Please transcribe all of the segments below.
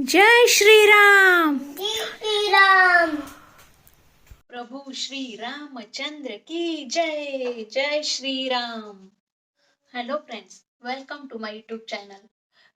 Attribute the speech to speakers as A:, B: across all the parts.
A: जय श्रीराम.
B: श्रीराम.
A: प्रभू श्री रामचंद्र की जय जय Shriram. Hello friends welcome to my YouTube channel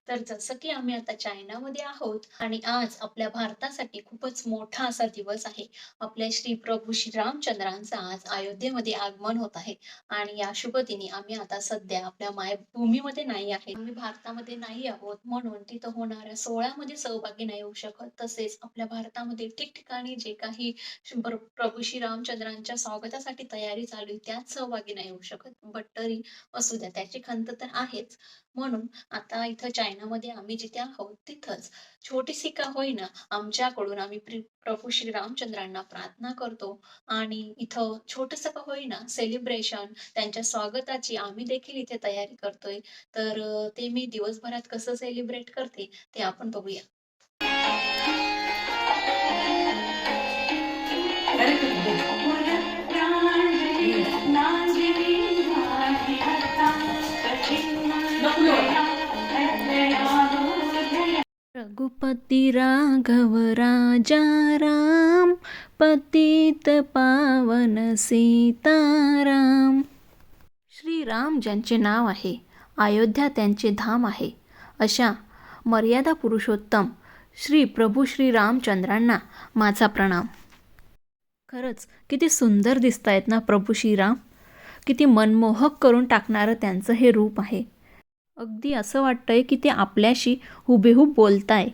A: तर जसं की आम्ही आता चायनामध्ये आहोत आणि आज आपल्या भारतासाठी खूपच मोठा असा दिवस आहे. आपल्या श्री प्रभू श्री रामचंद्रांचं आज अयोध्येमध्ये आगमन होत आहे. आणि या शुभ दिनी आम्ही आता सध्या आपल्या मायभूमीमध्ये नाही आहे. आम्ही भारतामध्ये नाही आहोत म्हणून तिथं होणाऱ्या सोहळ्यामध्ये सहभागी नाही होऊ शकत. तसेच आपल्या भारतामध्ये ठिकठिकाणी जे काही प्रभू श्री रामचंद्रांच्या स्वागतासाठी तयारी चालू आहे त्यात सहभागी नाही होऊ शकत. बट तरी असू द्या त्याची खंत तर आहेच. म्हणून आता इथं चायनामध्ये आम्ही जिथे आहोत तिथंच. छोटीशी का होईना आमच्याकडून आम्ही प्रभू श्री रामचंद्रांना प्रार्थना करतो. आणि इथं छोटस का होईना सेलिब्रेशन त्यांच्या स्वागताची आम्ही देखील इथे तयारी करतोय. तर ते मी दिवसभरात कसं सेलिब्रेट करते ते आपण बघूया. रघुपती राघव राजा राम पतित पावन सीताराम. श्रीराम ज्यांचे नाव आहे अयोध्या त्यांचे धाम आहे अशा मर्यादा पुरुषोत्तम श्री प्रभू श्री रामचंद्रांना माझा प्रणाम. खरंच किती सुंदर दिसत आहेत ना प्रभू श्रीराम? किती मनमोहक करून टाकणारं त्यांचं हे रूप आहे. अगदी असं वाटतंय की ते आपल्याशी हुबेहूब बोलताय.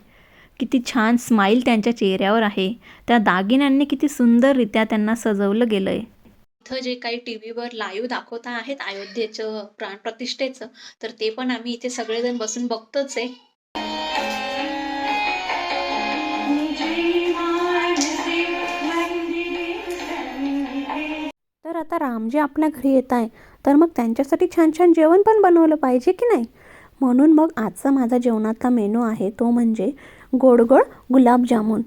A: किती छान स्माईल त्यांच्या चेहऱ्यावर आहे. त्या दागिन्यांनी किती सुंदररित्या त्यांना सजवलं गेलंय. इथं जे काही टी व्हीवर लाईव्ह दाखवता आहेत अयोध्येचं प्राण प्रतिष्ठेचं तर ते पण आम्ही इथे सगळेजण बसून बघतोच आहे. तर आता रामजी आपल्या घरी येत आहे तर मग त्यांच्यासाठी छान छान जेवण पण बनवलं पाहिजे की नाही? म्हणून मग आजचा माझा जेवणाचा मेनू आहे तो म्हणजे गोडगोड गुलाबजामुन.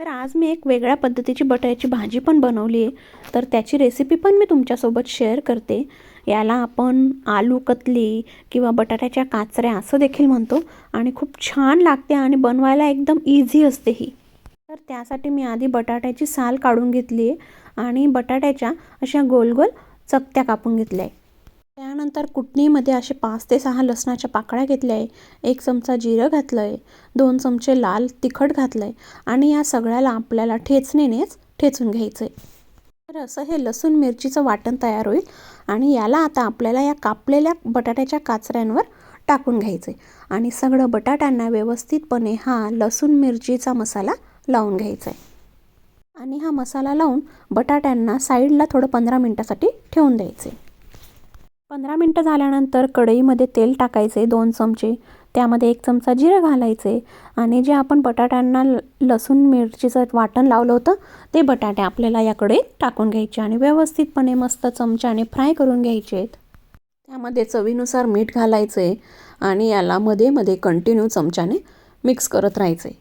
A: तर आज मी एक वेगळ्या पद्धतीची बटाट्याची भाजी पण बनवली आहे. तर त्याची रेसिपी पण मी तुमच्यासोबत शेअर करते. याला आपण आलू कतली किंवा बटाट्याच्या काचऱ्या असं देखील म्हणतो आणि खूप छान लागते आणि बनवायला एकदम इझी असते ही. तर त्यासाठी मी आधी बटाट्याची साल काढून घेतली आहे आणि बटाट्याच्या अशा गोल गोल चकत्या कापून घेतल्या आहे. त्यानंतर कुटणीमध्ये असे पाच ते सहा लसणाच्या पाकळ्या घेतल्या आहे. एक चमचा जिरं घातलं आहे. दोन चमचे लाल तिखट घातलं आहे. आणि या सगळ्याला आपल्याला ठेचणीनेच ठेचून घ्यायचं आहे. तर असं हे लसूण मिरचीचं वाटण तयार होईल आणि याला आता आपल्याला या कापलेल्या बटाट्याच्या काचऱ्यांवर टाकून घ्यायचं आहे. आणि सगळं बटाट्यांना व्यवस्थितपणे हा लसूण मिरचीचा मसाला लावून घ्यायचं आहे आणि हा मसाला लावून बटाट्यांना साईडला थोडं पंधरा मिनटासाठी ठेवून द्यायचे पंधरा मिनटं झाल्यानंतर कढईमध्ये तेल टाकायचे दोन चमचे. त्यामध्ये एक चमचा जिरं घालायचे आणि जे आपण बटाट्यांना ल- लसूण मिरचीचं वाटण लावलं होतं ते बटाटे आपल्याला याकडे टाकून घ्यायचे आणि व्यवस्थितपणे मस्त चमच्याने फ्राय करून घ्यायचे आहेत. त्यामध्ये चवीनुसार मीठ घालायचे आणि याला मध्ये मध्ये कंटिन्यू चमच्याने मिक्स करत राहायचे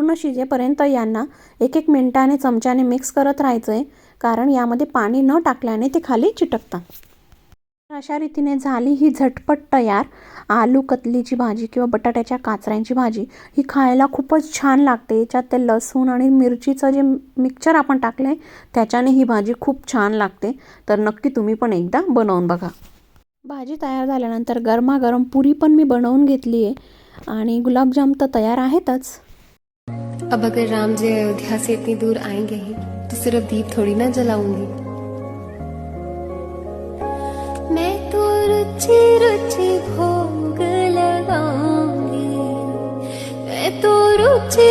A: पूर्ण शिजेपर्यंत यांना एक एक मिनटाने चमच्याने मिक्स करत राहायचं आहे कारण यामध्ये पाणी न टाकल्याने ते खाली चिटकतात. तर अशा रीतीने झाली ही झटपट तयार. आलू कतलीची भाजी किंवा बटाट्याच्या काचऱ्यांची भाजी ही खायला खूपच छान लागते. याच्यात ते लसूण आणि मिरचीचं जे मिक्सचर आपण टाकलं आहे त्याच्याने ही भाजी खूप छान लागते. तर नक्की तुम्ही पण एकदा बनवून बघा. भाजी तयार झाल्यानंतर गरमागरम पुरी पण मी बनवून घेतली आहे आणि गुलाबजाम तर तयार आहेतच.
C: अब अगर राम जी अयोध्या से इतनी दूर आएँगे ही तो सिर्फ़ दीप थोड़ी ना जलाऊँगी। मैं तो रुचि रुचि भोग लगाऊँगी। मैं तो रुचि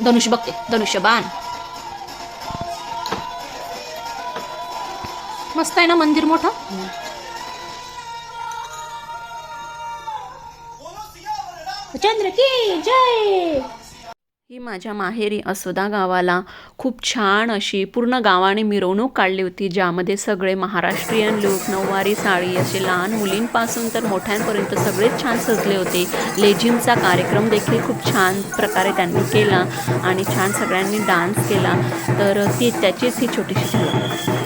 B: धनुष
A: धनुष्य बघते धनुष्यबाण मस्त आहे ना मंदिर मोठं? चंद्र की जय! ही माझ्या माहेरी असोदा गावाला खूप छान अशी पूर्ण गावाने मिरवणूक काढली होती ज्यामध्ये सगळे महाराष्ट्रीयन लोक नऊवारी साडी असे लहान मुलींपासून तर मोठ्यांपर्यंत सगळेच छान सजले होते. लेझिमचा कार्यक्रम देखील खूप छान प्रकारे त्यांनी केला आणि छान सगळ्यांनी डान्स केला. तर ती त्याचीच ही छोटीशी झलक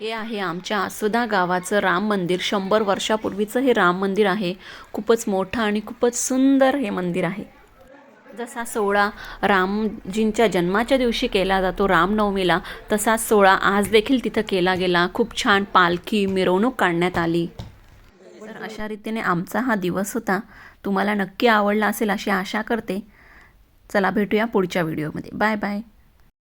A: हे आहे आमच्या आसोदा गावाचं राम मंदिर. शंभर वर्षापूर्वीचं हे राम मंदिर आहे. खूपच मोठं आणि खूपच सुंदर हे मंदिर आहे. जसा सोहळा रामजींच्या जन्माच्या दिवशी केला जातो रामनवमीला तसाच सोहळा आज देखील तिथं केला गेला. खूप छान पालखी मिरवणूक काढण्यात आली. तर अशा रीतीने आमचा हा दिवस होता. तुम्हाला नक्की आवडला असेल अशी आशा करते. चला भेटूया पुढच्या व्हिडिओमध्ये. Bye bye.